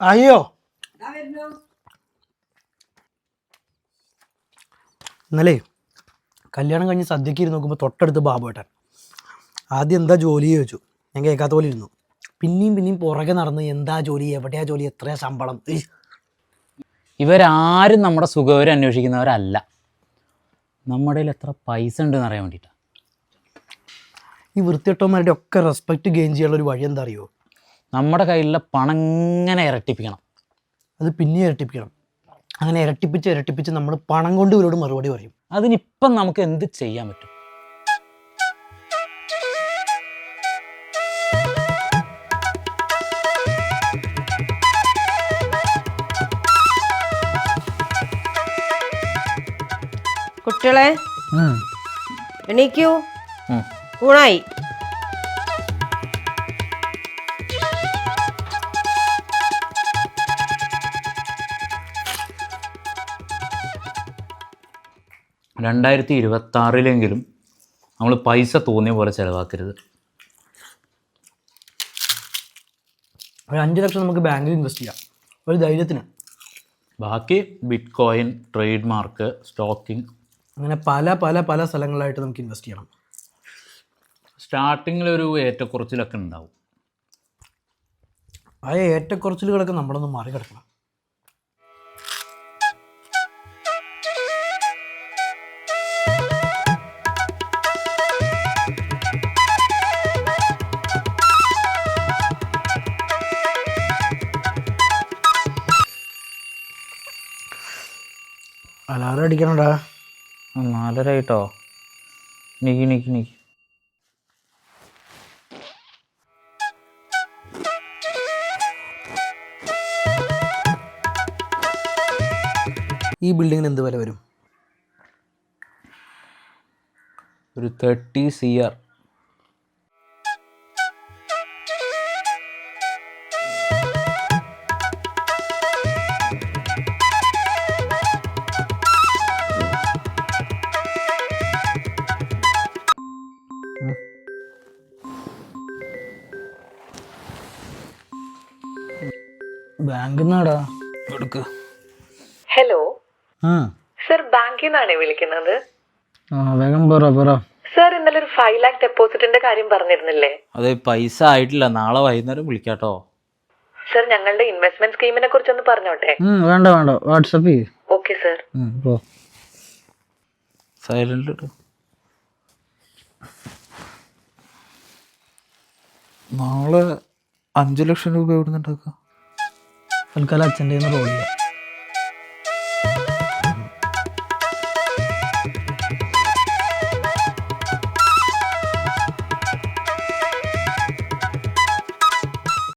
അയ്യോ. ഇന്നലെ കല്യാണം കഴിഞ്ഞ് സദ്യക്ക് ഇരുന്ന് നോക്കുമ്പോൾ തൊട്ടടുത്ത് ബാബുവേട്ടൻ. ആദ്യം എന്താ ജോലി ചോദിച്ചു. ഞാൻ കേൾക്കാത്ത പോലെ ഇരുന്നു. പിന്നെയും പിന്നെയും പുറകെ നടന്ന് എന്താ ജോലി എവിടെയാ ജോലി എത്രയാ ശമ്പളം. ഇവരാരും നമ്മുടെ സുഖവരം അന്വേഷിക്കുന്നവരല്ല. നമ്മുടെ കയ്യിൽ എത്ര പൈസ ഉണ്ടെന്ന് അറിയാൻ വേണ്ടിയിട്ടാണ് ഈ വൃത്തിയിട്ടവന്മാരുടെ ഒക്കെ റെസ്പെക്റ്റ് ഗെയിൻ ചെയ്യാനുള്ള ഒരു വഴി എന്താ അറിയോ? നമ്മുടെ കയ്യിലുള്ള പണം ഇങ്ങനെ ഇരട്ടിപ്പിക്കണം. അത് പിന്നെ ഇരട്ടിപ്പിക്കണം. അങ്ങനെ ഇരട്ടിപ്പിച്ച് ഇരട്ടിപ്പിച്ച് നമ്മൾ പണം കൊണ്ട് ഇവരോട് മറുപടി പറയും. അതിനിപ്പം നമുക്ക് എന്ത് ചെയ്യാൻ പറ്റും? കുട്ടികളെ എണീക്കൂ. ഊണായി. രണ്ടായിരത്തി ഇരുപത്താറിലെങ്കിലും നമ്മൾ പൈസ തോന്നിയ പോലെ ചിലവാക്കരുത്. ഒരു അഞ്ച് ലക്ഷം നമുക്ക് ബാങ്കിൽ ഇൻവെസ്റ്റ് ചെയ്യാം. ഒരു ധൈര്യത്തിന്. ബാക്കി bitcoin trade mark stocking അങ്ങനെ പല പല പല സ്ഥലങ്ങളിലായിട്ട് നമുക്ക് ഇൻവെസ്റ്റ് ചെയ്യണം. സ്റ്റാർട്ടിങ്ങിൽ ഒരു ഏറ്റക്കുറച്ചിലൊക്കെ ഉണ്ടാവും. ആ ഏറ്റക്കുറച്ചിലുകളൊക്കെ നമ്മളൊന്ന് മറികടക്കണം. അലാറം അടിക്കണടാ? നാലര ആയിട്ടോ നിക്ക് നിക്ക് നിക്ക്. ഈ ബിൽഡിങ്ങിന് എന്ത് വില വരും? ഒരു തേർട്ടി സി ആർ ബാങ്കിൽ നിന്നാടാ എടുക്ക് ഹലോ. ആ. സർ ബാങ്കിൽ നിന്നാണ് വിളിക്കുന്നത്? ആ വേഗം പറ പറ. സർ ഇന്നലെ ഒരു ഫൈവ് ലാക്ക് ഡെപ്പോസിറ്റിന്റെ കാര്യം പറഞ്ഞിരുന്നില്ലേ? അതെ പൈസ ആയിട്ടില്ല. നാളെ വൈകുന്നേരം വിളിക്കാട്ടോ. സർ ഞങ്ങളുടെ ഇൻവെസ്റ്റ്മെന്റ് സ്കീമിനെ കുറിച്ചൊന്ന് പറഞ്ഞോട്ടെ? വേണ്ട വേണ്ട. വാട്സപ്പ് ചെയ്യ്. ഓക്കെ സർ സൈലന്റ് ഇട്ടു നാളെ അഞ്ചു ലക്ഷം രൂപ എവിടെ നിന്ന് തൽക്കാലം അച്ഛന്റെ ചെയ്യാം.